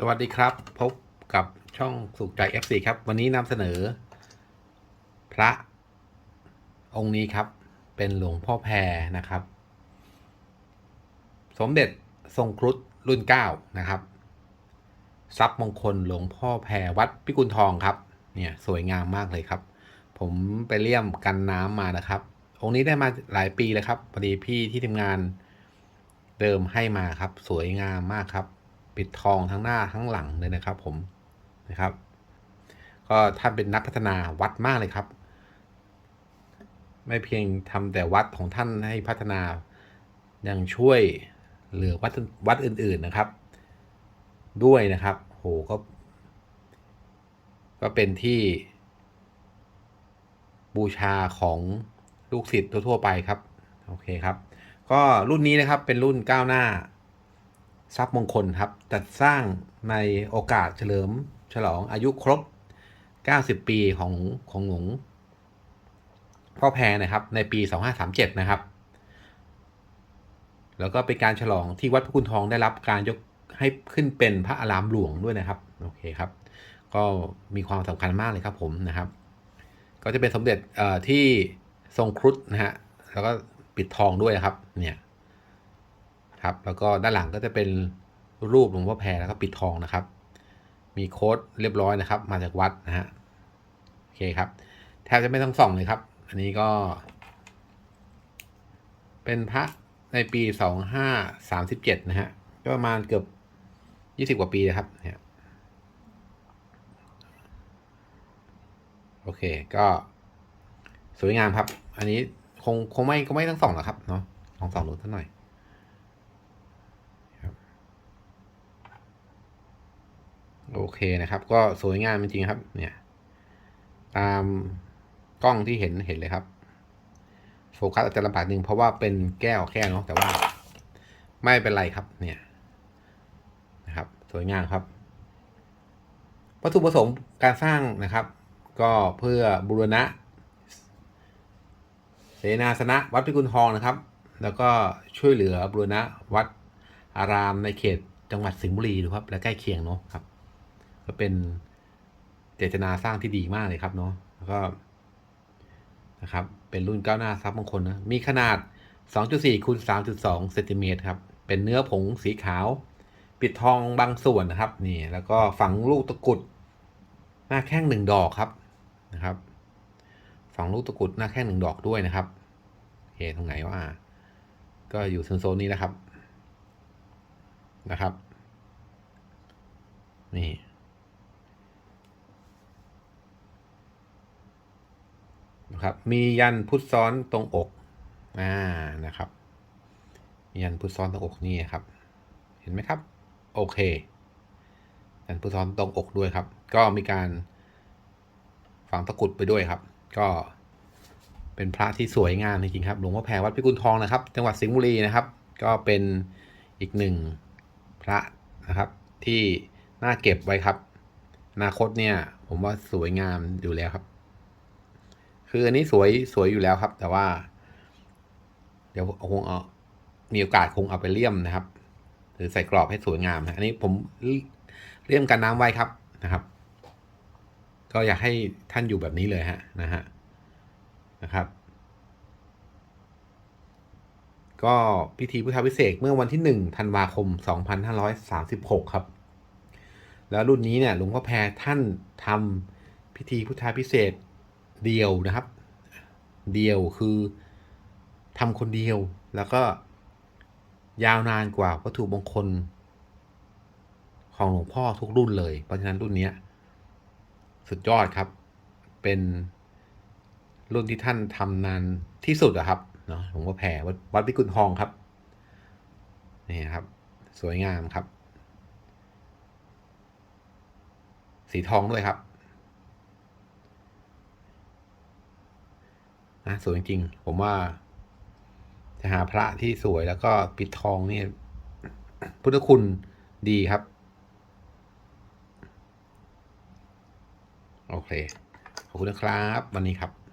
สวัสดีครับ พบกับช่องสุขใจ FC ครับ วันนี้นำเสนอ พระองค์นี้ครับ เป็นหลวงพ่อแพรนะครับ สมเด็จทรงครุฑรุ่นเก้านะครับทรัพย์มงคลหลวงพ่อแพรวัดพิกุลทองครับ เนี่ยสวยงามมากเลยครับ ผมไปเลี่ยมกันน้ำมานะครับ องค์นี้ได้มาหลายปีแล้วครับพอดีพี่ที่ทำงานเดิมให้มาครับ สวยงามมากครับ ปิดทองทั้งหน้าทั้งหลังเลยนะครับ ผมนะครับ ก็ท่านเป็นนักพัฒนาวัดมากเลยครับ ไม่เพียงทำแต่วัดของท่านให้พัฒนายังช่วยเหลือวัดวัดอื่น ๆนะครับ ด้วยนะครับโหก็ ก็เป็นที่บูชาของลูกศิษย์ทั่ว ๆ ไปครับ โอเคครับ ก็รุ่นนี้นะครับเป็นรุ่นก้าวหน้า ทรัพย์มงคลครับจัดสร้างในโอกาสเฉลิม ฉลองอายุครบ 90 ปีของของหลวงพ่อแพรนะครับ ในปี 2537 นะครับ แล้วก็เป็นการฉลองที่วัดพระคุณทองได้รับการยกให้ขึ้นเป็นพระอารามหลวงด้วยนะครับ โอเคครับ ก็มีความสำคัญมากเลยครับผมนะครับ ก็จะเป็นสมเด็จที่ทรงครุฑนะฮะ แล้วก็ปิดทองด้วยครับ เนี่ย ครับ แล้วก็ด้านหลังก็จะเป็นรูปหลวงพ่อแพรแล้วก็ปิดทองนะครับ มีโค้ดเรียบร้อยนะครับ มาจากวัดนะฮะโอเคครับแทบจะไม่ต้องส่องเลยครับ อันนี้ก็ เป็นพระในปีสองห้าสามสิบเจ็ดนะฮะก็ประมาณเกือบยี่สิบกว่าปีนะครับเนี่ยโอเคก็สวยงามครับ อันนี้คงคงไม่ก็ไม่ต้องส่องหรอกครับเนาะลองส่องดูสักหน่อยครับ โอเคนะครับ ก็สวยงามจริงๆครับ เนี่ย ตามกล้องที่เห็นเห็นเลยครับ โฟกัสอาจจะลำบากหนึ่งเพราะว่าเป็นแก้วแค่เนาะแต่ว่า ไม่เป็นไรครับ เนี่ยนะครับ สวยงามครับวัตถุประสงค์การสร้างนะครับ ก็เพื่อบูรณะ เสนาสนะวัดพิกุลทองนะครับ แล้วก็ช่วยเหลือบูรณะวัดอารามในเขตจังหวัดสิงห์บุรีดูครับ และใกล้เคียงเนาะครับ ก็เป็นเจตนาสร้างที่ดีมากเลยครับเนาะแล้วก็นะครับ เป็นรุ่นก้าวหน้าทรัพย์มงคลนะ มีขนาด 2.4คูณ3.2เซนติเมตรครับ เป็นเนื้อผงสีขาว ปิดทองบางส่วนนะครับ นี่ แล้วก็ฝังลูกตะกุดหน้าแข้งหนึ่งดอกครับนะครับ ฝังลูกตะกุดหน้าแข้งหนึ่งดอกด้วยนะครับโอเคตรงไหนว่า ก็อยู่โซนนี้นะครับนะครับ นี่ นะครับ มียันพุทธซ้อนตรงอกอ่านะครับ ยันพุทธซ้อนตรงอกนี่ครับ เห็นไหมครับ โอเค ยันพุทธซ้อนตรงอกด้วยครับ ก็มีการฝังตะกรุดไปด้วยครับ ก็เป็นพระที่สวยงามจริงๆครับหลวงพ่อแพรวัดพิกุลทองนะครับ จังหวัดสิงห์บุรีนะครับ ก็เป็นอีกหนึ่งพระนะครับ ที่น่าเก็บไว้ครับอนาคตเนี่ย ผมว่าสวยงามอยู่แล้วครับ คืออันนี้สวยสวยอยู่แล้วครับ แต่ว่า เดี๋ยวคงเอามีโอกาสคงเอาไปเลี่ยมนะครับ หรือใส่กรอบให้สวยงามนะอันนี้ผมเลี่ยมกันน้ำไว้ครับนะครับ ก็อยากให้ท่านอยู่แบบนี้เลยฮะนะฮะนะครับ ก็พิธีพุทธวิเศษเมื่อวันที่หนึ่งธันวาคม2536ครับ แล้วรุ่นนี้เนี่ยหลวงพ่อแพรท่านทำพิธีพุทธาพิเศษ เดียวนะครับ เดียวคือทำคนเดียวแล้วก็ยาวนานกว่าวัตถุมงคล ของหลวงพ่อทุกรุ่นเลย เพราะฉะนั้นรุ่นนี้สุดยอดครับ เป็นรุ่นที่ท่านทำนานที่สุดอะครับเนาะหลวงพ่อแพรวัดวัดพิกุลทองครับนี่ครับ สวยงามครับ สีทองด้วยครับ นะสวยจริงๆผมว่า จะหาพระที่สวยแล้วก็ปิดทองนี่พุทธคุณดีครับ โอเค ขอบคุณนะครับ วันนี้ครับ